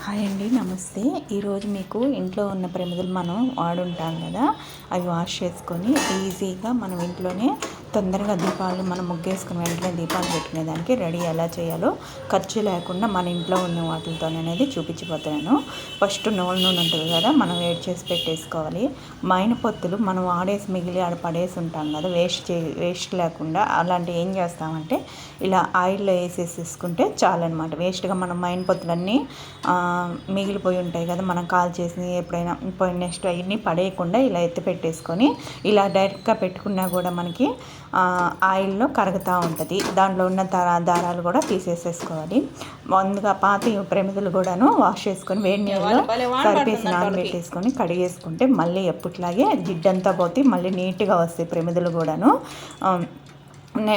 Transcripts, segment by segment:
Hi అండి నమస్తే. ఈరోజు మీకు ఇంట్లో ఉన్న ప్రమిదలు మనం వాడుంటాం కదా అవి వాష్ చేసుకొని ఈజీగా మనం ఇంట్లోనే తొందరగా దీపాలు మనం ముగ్గేసుకుని వెంటనే దీపాలు పెట్టుకునేదానికి రెడీ ఎలా చేయాలో ఖర్చు లేకుండా మన ఇంట్లో ఉన్న వాటితో అనేది చూపించిపోతున్నాను. ఫస్ట్ నూనె నూనె ఉంటుంది కదా మనం వేడి చేసి పెట్టేసుకోవాలి. మైన పొత్తులు మనం ఆడేసి మిగిలి ఆడ పడేసి ఉంటాం కదా వేస్ట్ చే వేస్ట్ లేకుండా అలాంటివి ఏం చేస్తామంటే ఇలా ఆయిల్లో వేసేసేసుకుంటే చాలన్నమాట. వేస్ట్గా మనం మైన పొత్తులన్నీ మిగిలిపోయి ఉంటాయి కదా మనం కాల్ చేసి ఎప్పుడైనా నెక్స్ట్ అవన్నీ పడేయకుండా ఇలా ఎత్తి పెట్టేసుకొని ఇలా డైరెక్ట్గా పెట్టుకున్నా కూడా మనకి ఆయిల్లో కరుగుతూ ఉంటుంది. దాంట్లో ఉన్న దారాలు కూడా తీసేసేసుకోవాలి. ముందుగా పాత ప్రమిదలు కూడాను వాష్ చేసుకొని వేడి నీళ్ళలో సరిపేసి నానబెట్టేసుకొని కడిగేసుకుంటే మళ్ళీ ఎప్పట్లాగే జిడ్డంతా పోతే మళ్ళీ నీట్గా వస్తాయి ప్రమిదలు కూడాను.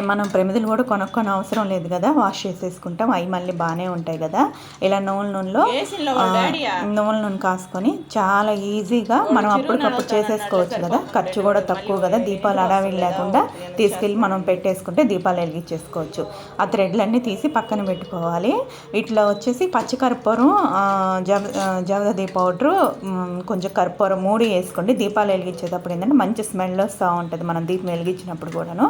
మనం ప్రమిదలు కూడా కొనుక్కొని అవసరం లేదు కదా వాష్ చేసేసుకుంటాం. అవి మళ్ళీ బాగానే ఉంటాయి కదా. ఇలా నూనె నూనెలో నూనె నూనె కాసుకొని చాలా ఈజీగా మనం అప్పటికప్పుడు చేసేసుకోవచ్చు కదా. ఖర్చు కూడా తక్కువ కదా. దీపాలు అడావిడి లేకుండా తీసుకెళ్ళి మనం పెట్టేసుకుంటే దీపాలు వెలిగించేసుకోవచ్చు. ఆ థ్రెడ్లన్నీ తీసి పక్కన పెట్టుకోవాలి. ఇట్లా వచ్చేసి పచ్చి కర్పూరం జవ జవదీ పౌడరు కొంచెం కర్పూరం మూడు వేసుకోండి దీపాలు వెలిగించేటప్పుడు ఏంటంటే మంచి స్మెల్ వస్తూ ఉంటుంది మనం దీపం వెలిగించినప్పుడు కూడాను.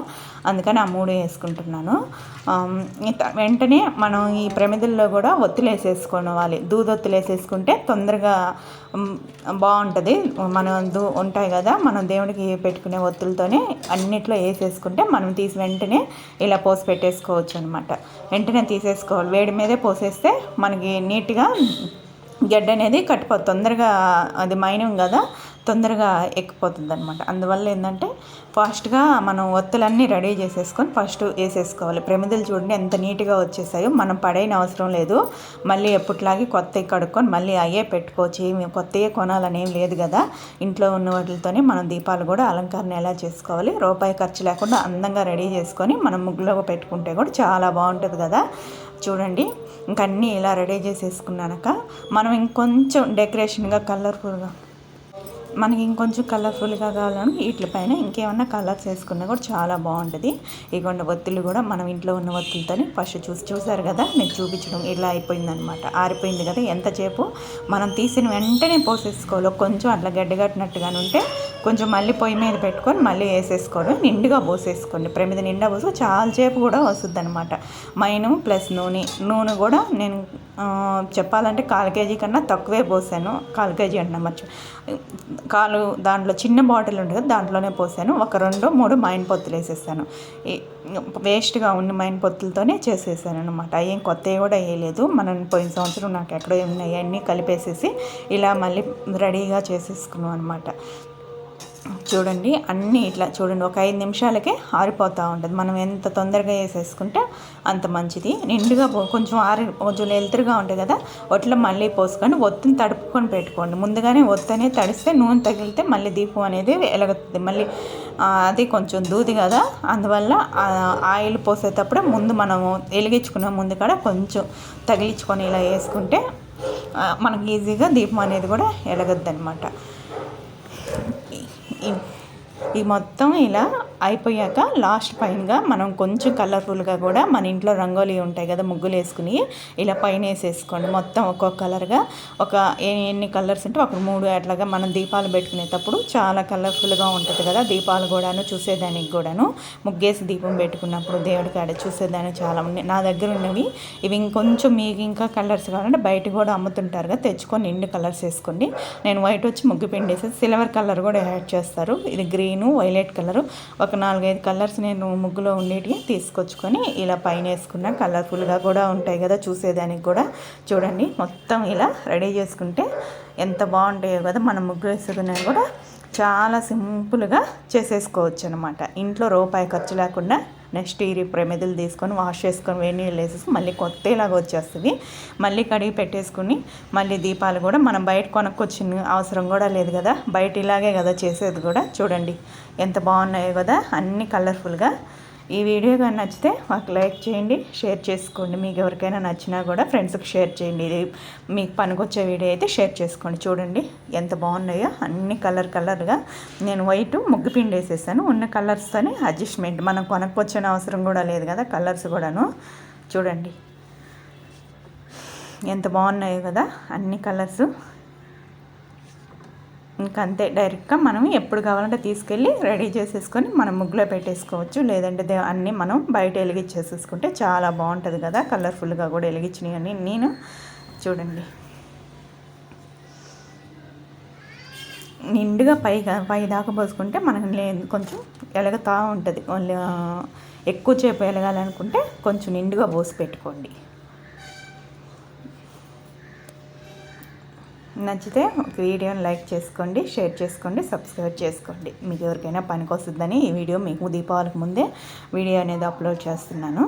అందుకని అందుకని ఆ మూడు వేసుకుంటున్నాను. వెంటనే మనం ఈ ప్రమిదల్లో కూడా ఒత్తులేసేసుకోవాలి. వేసేసుకోవాలి దూదొత్తులు వేసేసుకుంటే తొందరగా బాగుంటుంది. మనం దూ ఉంటాయి కదా మనం దేవుడికి పెట్టుకునే ఒత్తులతోనే అన్నిట్లో వేసేసుకుంటే మనం తీసి వెంటనే ఇలా పోసి పెట్టేసుకోవచ్చు అనమాట వెంటనే తీసేసుకోవాలి. వేడి మీదే పోసేస్తే మనకి నీట్గా గడ్డ అనేది కట్టిపోతుంది తొందరగా అది మైనం కదా తొందరగా ఎక్కిపోతుంది అనమాట అందువల్ల ఏంటంటే ఫాస్ట్గా మనం ఒత్తులన్నీ రెడీ చేసేసుకొని ఫస్ట్ వేసేసుకోవాలి. ప్రమిదలు చూడండి ఎంత నీట్గా వచ్చేసాయో మనం పడైన అవసరం లేదు. మళ్ళీ ఎప్పటిలాగే కొత్తవి కడుక్కొని మళ్ళీ అయ్యే పెట్టుకోవచ్చు. ఏమి కొత్తయే కొనాలని ఏం లేదు కదా. ఇంట్లో ఉన్న వాటితోనే మనం దీపాలు కూడా అలంకరణ ఎలా చేసుకోవాలి రూపాయి ఖర్చు లేకుండా అందంగా రెడీ చేసుకొని మనం ముగ్గులో పెట్టుకుంటే కూడా చాలా బాగుంటుంది కదా. చూడండి ఇంకన్నీ ఇలా రెడీ చేసేసుకున్నాక మనం ఇంకొంచెం డెకరేషన్గా కలర్ఫుల్గా మనకి ఇంకొంచెం కలర్ఫుల్గా కావాలని వీటిపైన ఇంకేమన్నా కలర్స్ వేసుకున్నా కూడా చాలా బాగుంటుంది. ఇగోండి ఒత్తులు కూడా మనం ఇంట్లో ఉన్న ఒత్తులతోని ఫస్ట్ చూసి చూసారు కదా నేను చూపించడం ఇలా అయిపోయిందనమాట ఆరిపోయింది కదా ఎంతసేపు మనం తీసిన వెంటనే పోసేసుకోవాలి. కొంచెం అట్లా గడ్డగట్టినట్టుగానే ఉంటే కొంచెం మళ్ళీ పొయ్యి మీద పెట్టుకొని మళ్ళీ వేసేసుకోవడం నిండుగా పోసేసుకోండి. ప్రమిద నిండా పోసి చాలాసేపు కూడా వస్తుంది అనమాట మైను ప్లస్ నూనె. నూనె కూడా నేను చెప్పాలంటే కాల్ కేజీ కన్నా తక్కువే పోసాను. కాల్ కేజీ అంటున్నా మర్చి కాలు దాంట్లో చిన్న బాటిల్ ఉంటుంది కదా దాంట్లోనే పోసాను. ఒక రెండు మూడు మైన్ పొత్తులు వేసేసాను. వేస్ట్గా ఉన్న మైన్ పొత్తులతోనే చేసేసాను అనమాట ఏం కొత్తవి కూడా వేయలేదు. మనం పోయిన సంవత్సరం నాకు ఎక్కడో ఉన్నాయి అన్నీ కలిపేసేసి ఇలా మళ్ళీ రెడీగా చేసేసుకున్నాం అనమాట చూడండి అన్నీ ఇట్లా చూడండి ఒక ఐదు నిమిషాలకే ఆరిపోతూ ఉంటుంది. మనం ఎంత తొందరగా వేసేసుకుంటే అంత మంచిది. నిండుగా కొంచెం ఆరి కొంచెం ఎలుతురుగా ఉంటుంది కదా ఒట్లో మళ్ళీ పోసుకొని ఒత్తిని తడుపుకొని పెట్టుకోండి. ముందుగానే ఒత్తనే తడిస్తే నూనె తగిలితే మళ్ళీ దీపం అనేది వెలగతుంది మళ్ళీ అది కొంచెం దూది కదా అందువల్ల ఆయిల్ పోసేటప్పుడు ముందు మనము వెలిగించుకున్న ముందు కూడా కొంచెం తగిలించుకొని ఇలా వేసుకుంటే మనకి ఈజీగా దీపం అనేది కూడా వెలగద్దు అనమాట ఈ మొత్తం ఇలా అయిపోయాక లాస్ట్ పైనగా మనం కొంచెం కలర్ఫుల్గా కూడా మన ఇంట్లో రంగోలీ ఉంటాయి కదా ముగ్గులు వేసుకుని ఇలా పైన వేసేసుకోండి మొత్తం ఒక్కొక్క కలర్గా ఒక ఎన్ని కలర్స్ ఉంటే ఒక మూడు అట్లాగా మనం దీపాలు పెట్టుకునేటప్పుడు చాలా కలర్ఫుల్గా ఉంటుంది కదా దీపాలు కూడాను చూసేదానికి కూడాను. ముగ్గేసి దీపం పెట్టుకున్నప్పుడు దేవుడి కాడ చూసేదానికి చాలా ఉన్నాయి. నా దగ్గర ఉన్నవి ఇవి ఇంకొంచెం మీకు ఇంకా కలర్స్ కావాలంటే బయట కూడా అమ్ముతుంటారు కదా తెచ్చుకొని నిండు కలర్స్ వేసుకోండి. నేను వైట్ వచ్చి ముగ్గు పిండి పిండేసి సిల్వర్ కలర్ కూడా యాడ్ చేస్తారు. ఇది గ్రీను వైలెట్ కలరు. ఒక ఒక నాలుగైదు కలర్స్ నేను ముగ్గులో ఉండేటివి తీసుకొచ్చుకొని ఇలా పైన వేసుకున్న కలర్ఫుల్గా కూడా ఉంటాయి కదా చూసేదానికి కూడా. చూడండి మొత్తం ఇలా రెడీ చేసుకుంటే ఎంత బాగుంటాయో కదా మనం ముగ్గు వేసుకునేది కూడా చాలా సింపుల్గా చేసేసుకోవచ్చు అనమాట ఇంట్లో రూపాయి ఖర్చు లేకుండా నెక్స్ట్ ఈ ప్రమిదలు తీసుకొని వాష్ చేసుకొని వేడి నీళ్ళు వేసేసి మళ్ళీ కొత్తలాగా వచ్చేస్తుంది. మళ్ళీ కడిగి పెట్టేసుకుని మళ్ళీ దీపాలు కూడా మనం బయట కొనుక్కొచ్చిన అవసరం కూడా లేదు కదా. బయట ఇలాగే కదా చేసేది కూడా. చూడండి ఎంత బాగున్నాయో కదా. అన్నీ కలర్ఫుల్గా ఈ వీడియో కానీ నచ్చితే మాకు లైక్ చేయండి షేర్ చేసుకోండి. మీకు ఎవరికైనా నచ్చినా కూడా ఫ్రెండ్స్కి షేర్ చేయండి. ఇది మీకు పనికొచ్చే వీడియో అయితే షేర్ చేసుకోండి. చూడండి ఎంత బాగున్నాయో. అన్ని కలర్ కలర్గా నేను వైట్ ముగ్గు పిండి వేసేసాను. ఉన్న కలర్స్తోనే అడ్జస్ట్మెంట్. మనం కొనక్కొచ్చిన అవసరం కూడా లేదు కదా కలర్స్ కూడాను. చూడండి ఎంత బాగున్నాయో కదా అన్ని కలర్స్. ఇంకంతే డైరెక్ట్గా మనం ఎప్పుడు కావాలంటే తీసుకెళ్ళి రెడీ చేసేసుకొని మనం ముగ్గులో పెట్టేసుకోవచ్చు. లేదంటే అన్నీ మనం బయట వెలిగించేసేసుకుంటే చాలా బాగుంటుంది కదా కలర్ఫుల్గా కూడా వెలిగించినాయి అని నేను చూడండి. నిండుగా పై పై దాకా పోసుకుంటే మనకు కొంచెం ఎలగతా ఉంటుంది. ఎక్కువ చేపు వెలగాలనుకుంటే కొంచెం నిండుగా పోసి పెట్టుకోండి. నచ్చితే ఒక వీడియోని లైక్ చేసుకోండి షేర్ చేసుకోండి సబ్స్క్రైబ్ చేసుకోండి. మీకు ఎవరికైనా పనికి వస్తుందని ఈ వీడియో మీకు దీపావళికి ముందే వీడియో అనేది అప్లోడ్ చేస్తున్నాను.